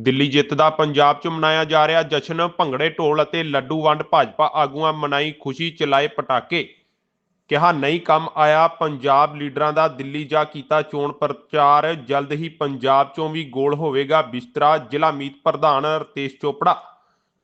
ਦਿੱਲੀ ਜਿੱਤ ਦਾ ਪੰਜਾਬ 'ਚ ਮਨਾਇਆ ਜਾ ਰਿਹਾ ਜਸ਼ਨ, ਭੰਗੜੇ ਢੋਲ ਅਤੇ ਲੱਡੂ ਵੰਡ ਭਾਜਪਾ ਆਗੂਆਂ ਮਨਾਈ ਖੁਸ਼ੀ ਚਲਾਏ ਪਟਾਕੇ। ਕਿਹਾ, ਨਹੀਂ ਕੰਮ ਆਇਆ, ਪੰਜਾਬ ਲੀਡਰਾਂ ਦਾ ਦਿੱਲੀ ਜਾ ਕੀਤਾ ਚੋਣ ਪ੍ਰਚਾਰ, ਜਲਦ ਹੀ ਪੰਜਾਬ 'ਚੋਂ ਵੀ ਗੋਲ ਹੋਵੇਗਾ ਬਿਸਤਰਾ, ਜ਼ਿਲ੍ਹਾ ਮੀਤ ਪ੍ਰਧਾਨ ਰਤੇਸ਼ ਚੋਪੜਾ।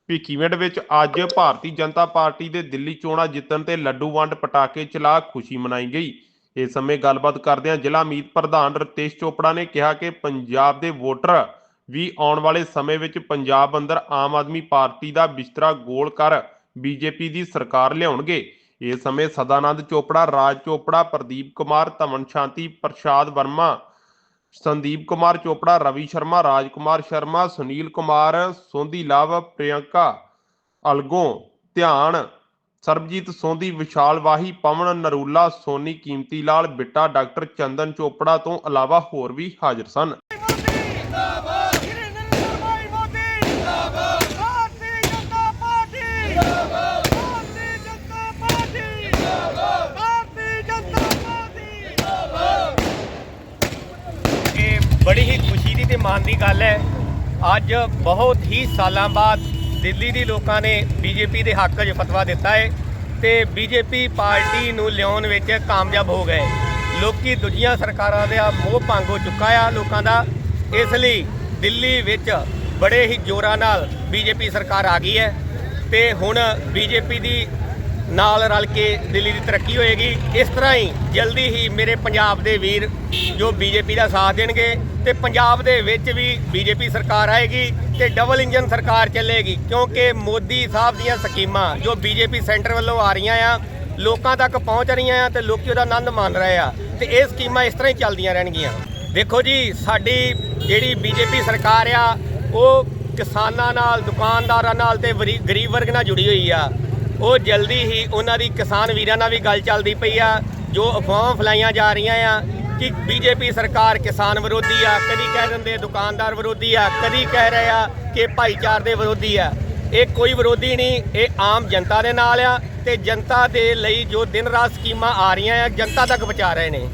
ਭਿੱਖੀਵਿੰਡ ਵਿੱਚ ਅੱਜ ਭਾਰਤੀ ਜਨਤਾ ਪਾਰਟੀ ਦੇ ਦਿੱਲੀ ਚੋਣਾਂ ਜਿੱਤਣ ਤੇ ਲੱਡੂ ਵੰਡ ਪਟਾਕੇ ਚਲਾ ਖੁਸ਼ੀ ਮਨਾਈ ਗਈ। ਇਸ ਸਮੇਂ ਗੱਲਬਾਤ ਕਰਦਿਆਂ ਜ਼ਿਲ੍ਹਾ ਮੀਤ ਪ੍ਰਧਾਨ ਰਤੇਸ਼ ਚੋਪੜਾ ਨੇ ਕਿਹਾ ਕਿ ਪੰਜਾਬ ਦੇ ਵੋਟਰ ਵੀ ਆਉਣ ਵਾਲੇ ਸਮੇਂ ਵਿੱਚ ਪੰਜਾਬ ਅੰਦਰ ਆਮ ਆਦਮੀ ਪਾਰਟੀ ਦਾ ਬਿਸਤਰਾ ਗੋਲ ਕਰ ਬੀਜੇਪੀ ਦੀ ਸਰਕਾਰ ਲਿਆਉਣਗੇ। ਇਸ ਸਮੇਂ ਸਦਾਨੰਦ ਚੋਪੜਾ, ਰਾਜ ਚੋਪੜਾ, ਪ੍ਰਦੀਪ ਕੁਮਾਰ, ਧਮਨ ਸ਼ਾਂਤੀ, ਪ੍ਰਸ਼ਾਦ ਵਰਮਾ, ਸੰਦੀਪ ਕੁਮਾਰ ਚੋਪੜਾ, ਰਵੀ ਸ਼ਰਮਾ ਰਾਜ ਕੁਮਾਰ ਸ਼ਰਮਾ, ਸੁਨੀਲ ਕੁਮਾਰ, ਸੋਂਧੀ ਲਵ, ਪ੍ਰਿਯੰਕਾ ਅਲਗੋਂ, ਧਿਆਨ, ਸਰਬਜੀਤ ਸੋਂਧੀ, ਵਿਸ਼ਾਲ ਵਾਹੀ, ਪਵਨ ਨਰੂਲਾ, ਸੋਨੀ ਕੀਮਤੀ ਲਾਲ ਬਿੱਟਾ, ਡਾਕਟਰ ਚੰਦਨ ਚੋਪੜਾ ਤੋਂ ਇਲਾਵਾ ਹੋਰ ਵੀ ਹਾਜ਼ਰ ਸਨ ਸ਼੍ਰੀ ਨਰਿੰਦਰ ਭਾਈ ਮੋਦੀ ਜਿੰਦਾਬਾਦ ਭਾਰਤੀ ਜਨਤਾ ਪਾਰਟੀ ਜਿੰਦਾਬਾਦ ਭਾਰਤੀ ਜਨਤਾ ਪਾਰਟੀ ਜਿੰਦਾਬਾਦ ਭਾਰਤੀ ਜਨਤਾ ਪਾਰਟੀ ਇਹ ਬੜੀ ਹੀ ਖੁਸ਼ੀ ਦੀ ਤੇ ਮਾਣ ਦੀ ਗੱਲ ਹੈ। ਅੱਜ ਬਹੁਤ ਹੀ ਸਾਲਾਂ ਬਾਅਦ ਦਿੱਲੀ ਦੀ ਲੋਕਾਂ ਨੇ ਬੀਜੇਪੀ ਦੇ ਹੱਕ 'ਚ ਫਤਵਾ ਦਿੱਤਾ ਹੈ ਤੇ ਬੀਜੇਪੀ ਪਾਰਟੀ ਨੂੰ ਲਿਆਉਣ ਵਿੱਚ ਕਾਮਯਾਬ ਹੋ ਗਏ। ਲੋਕੀ ਦੂਜੀਆਂ ਸਰਕਾਰਾਂ ਦਾ ਮੋਹ ਭੰਗ ਹੋ ਚੁੱਕਾ ਆ ਲੋਕਾਂ ਦਾ। ਇਸ ਲਈ ਦਿੱਲੀ ਵਿੱਚ ਬੜੇ ਹੀ ਜ਼ੋਰਾਂ ਨਾਲ ਬੀਜੇਪੀ ਸਰਕਾਰ ਆ ਗਈ ਹੈ ਤੇ ਹੁਣ ਬੀਜੇਪੀ ਦੀ ਨਾਲ ਰਲ ਕੇ ਦਿੱਲੀ ਦੀ ਤਰੱਕੀ ਹੋਏਗੀ। ਇਸ ਤਰ੍ਹਾਂ ਹੀ ਜਲਦੀ ਹੀ ਮੇਰੇ ਪੰਜਾਬ ਦੇ ਵੀਰ ਜੋ ਬੀਜੇਪੀ ਦਾ ਸਾਥ ਦੇਣਗੇ ਤੇ ਪੰਜਾਬ ਦੇ ਵਿੱਚ ਵੀ ਬੀਜੇਪੀ ਸਰਕਾਰ ਆਏਗੀ ਤੇ ਡਬਲ ਇੰਜਨ ਸਰਕਾਰ ਚੱਲੇਗੀ। ਕਿਉਂਕਿ ਮੋਦੀ ਸਾਹਿਬ ਦੀਆਂ ਸਕੀਮਾਂ ਜੋ ਬੀਜੇਪੀ ਸੈਂਟਰ ਵੱਲੋਂ ਆ ਰਹੀਆਂ ਆ, ਲੋਕਾਂ ਤੱਕ ਪਹੁੰਚ ਰਹੀਆਂ ਆ ਤੇ ਲੋਕੀ ਉਹਦਾ ਆਨੰਦ ਮਾਣ ਰਹੇ ਆ ਤੇ ਇਹ ਸਕੀਮਾਂ ਇਸ ਤਰ੍ਹਾਂ ਹੀ ਚੱਲਦੀਆਂ ਰਹਿਣਗੀਆਂ। ਦੇਖੋ ਜੀ, ਸਾਡੀ ਜਿਹੜੀ ਬੀਜੇਪੀ ਸਰਕਾਰ ਆ, ਉਹ ਕਿਸਾਨਾਂ ਨਾਲ, ਦੁਕਾਨਦਾਰਾਂ ਨਾਲ ਤੇ ਵਰੀ- ਗਰੀਬ ਵਰਗ ਨਾਲ ਜੁੜੀ ਹੋਈ ਆ। ਉਹ ਜਲਦੀ ਹੀ ਉਹਨਾਂ ਦੀ ਕਿਸਾਨ ਵੀਰਾਂ ਨਾਲ ਵੀ ਗੱਲ ਚੱਲਦੀ ਪਈ ਆ, ਜੋ ਅਫਵਾਹਾਂ ਫਲਾਈਆਂ ਜਾ ਰਹੀਆਂ ਆ ਕਿ ਬੀਜੇਪੀ ਸਰਕਾਰ ਕਿਸਾਨ ਵਿਰੋਧੀ ਆ, ਕਦੀ ਕਹਿ ਦਿੰਦੇ ਦੁਕਾਨਦਾਰ ਵਿਰੋਧੀ ਆ, ਕਦੀ ਕਹਿ ਰਹੇ ਆ ਕਿ ਭਾਈਚਾਰ ਦੇ ਵਿਰੋਧੀ ਆ। ਇਹ ਕੋਈ ਵਿਰੋਧੀ ਨਹੀਂ, ਇਹ ਆਮ ਜਨਤਾ ਦੇ ਨਾਲ ਆ ਤੇ ਜਨਤਾ ਦੇ ਲਈ ਜੋ ਦਿਨ ਰਾਤ ਸਕੀਮਾਂ ਆ ਰਹੀਆਂ ਆ, ਜਨਤਾ ਤੱਕ ਪਹੁੰਚਾ ਰਹੇ ਨੇ।